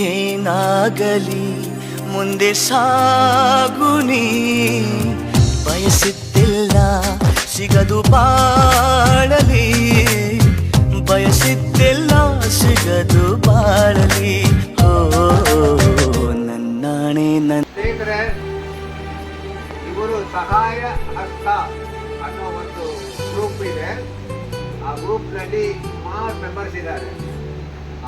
ಏನಾಗಲಿ, ಮುಂದೆ ಸಾಗುನಿ ಬಯಸಿದ್ದಿಲ್ಲ, ಸಿಗದು ಬಾಳಲಿ. ಬಯಸಿದ್ದಿಲ್ಲ, ಸಿಗದು ಬಾಳಲಿ. ಇವರು ಸಹಾಯ ಹಸ್ತ ಅನ್ನೋ ಒಂದು ಗ್ರೂಪ್ ಇದೆ. ಆ ಗ್ರೂಪ್ನಲ್ಲಿ ಸುಮಾರು ಮೆಂಬರ್ಸ್ ಇದ್ದಾರೆ.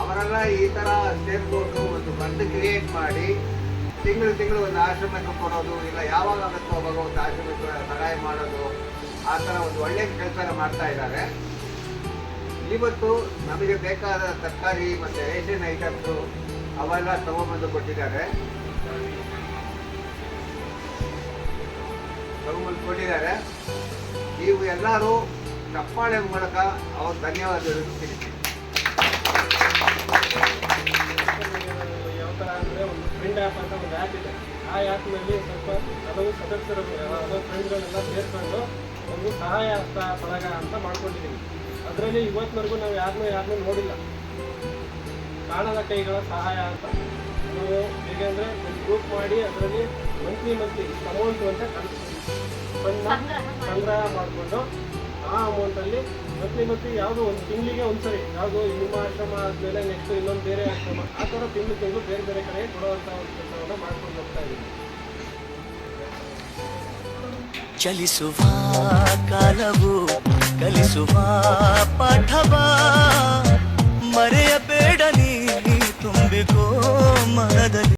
ಅವರೆಲ್ಲ ಈ ತರ ಸೇರ್ಕೊಂಡು ಒಂದು ಬಂದು ಕ್ರಿಯೇಟ್ ಮಾಡಿ ತಿಂಗಳು ತಿಂಗಳು ಒಂದು ಆಶ್ರಮಕ್ಕೆ ಕೊಡೋದು, ಇಲ್ಲ ಯಾವಾಗ ಆಗುತ್ತೋ ಅವಾಗ ಒಂದು ಆಶ್ರಮಕ್ಕೆ ಸಹಾಯ ಮಾಡೋದು, ಆ ಥರ ಒಂದು ಒಳ್ಳೆಯ ಕೆಲಸ ಮಾಡ್ತಾ ಇದ್ದಾರೆ. ಇವತ್ತು ನಮಗೆ ಬೇಕಾದ ತರಕಾರಿ ಮತ್ತು ರೇಷನ್ ಐಟಮ್ಸು ಅವೆಲ್ಲ ತಗೊಂಬಂದು ಕೊಟ್ಟಿದ್ದಾರೆ. ತಗೊಂಬಂದು ಕೊಟ್ಟಿದ್ದಾರೆ. ನೀವು ಎಲ್ಲರೂ ಚಪ್ಪಾಳೆ ಮೂಲಕ ಅವ್ರ ಧನ್ಯವಾದಗಳು ತಿಳಿಸಿ. ಫ್ರೆಂಡ್ ಆ್ಯಪ್ ಅಂತ ಒಂದು ಆ್ಯಪ್ ಇದೆ. ಆ ಆ್ಯಪ್ನಲ್ಲಿ ಸ್ವಲ್ಪ ಹಲವು ಸದಸ್ಯರು ಹಲವು ಫ್ರೆಂಡ್ಗಳೆಲ್ಲ ಸೇರಿಕೊಂಡು ಒಂದು ಸಹಾಯ ಹಸ್ತ ಬಳಗ ಅಂತ ಮಾಡ್ಕೊಂಡಿದ್ದೀವಿ ಅದರಲ್ಲಿ ಇವತ್ತಿನವರೆಗೂ ನಾವು ಯಾರನ್ನೂ ಯಾರನ್ನೂ ನೋಡಿಲ್ಲ. ಕಾಣದ ಕೈಗಳ ಸಹಾಯ ಅಂತ ನಾವು ಹೇಗೆ ಅಂದರೆ ಒಂದು ಗ್ರೂಪ್ ಮಾಡಿ ಅದರಲ್ಲಿ ಮಂತ್ಲಿ ಮಂತ್ಲಿ ಅಮೌಂಟು ಅಂತ ಕಳಿಸ್ತೀವಿ. ಸಂಗ್ರಹ ಮಾಡಿಕೊಂಡು ಆ ಅಮೌಂಟಲ್ಲಿ ಮಂತ್ಲಿ ಮತ್ತೆ ಯಾವುದೋ ಒಂದು ತಿಂಗಳಿಗೆ ಒಂದ್ಸರಿ. ಯಾವುದೋ ನಿಮ್ಮ ಆಶ್ರಮ ಆದಮೇಲೆ ನೆಕ್ಸ್ಟ್ ಇನ್ನೊಂದು ಬೇರೆ ಆಶ್ರಮ. ಆ ಥರ ತಿಂಗಳು ತಿಂಗಳು ಬೇರೆ ಬೇರೆ ಕಡೆ ಕೊಡುವಂಥ ಒಂದು ಕೆಲಸವನ್ನು ಮಾಡ್ಕೊಂಡು ಹೋಗ್ತಾ ಇದ್ದೀವಿ ಚಲಿಸುವ ಕಾಲವು, ಕಲಿಸುವ ಪಾಠವ, ಮರೆಯಬೇಡ ನೀ ತುಂಬಿಕೋ ಮನದಲ್ಲಿ.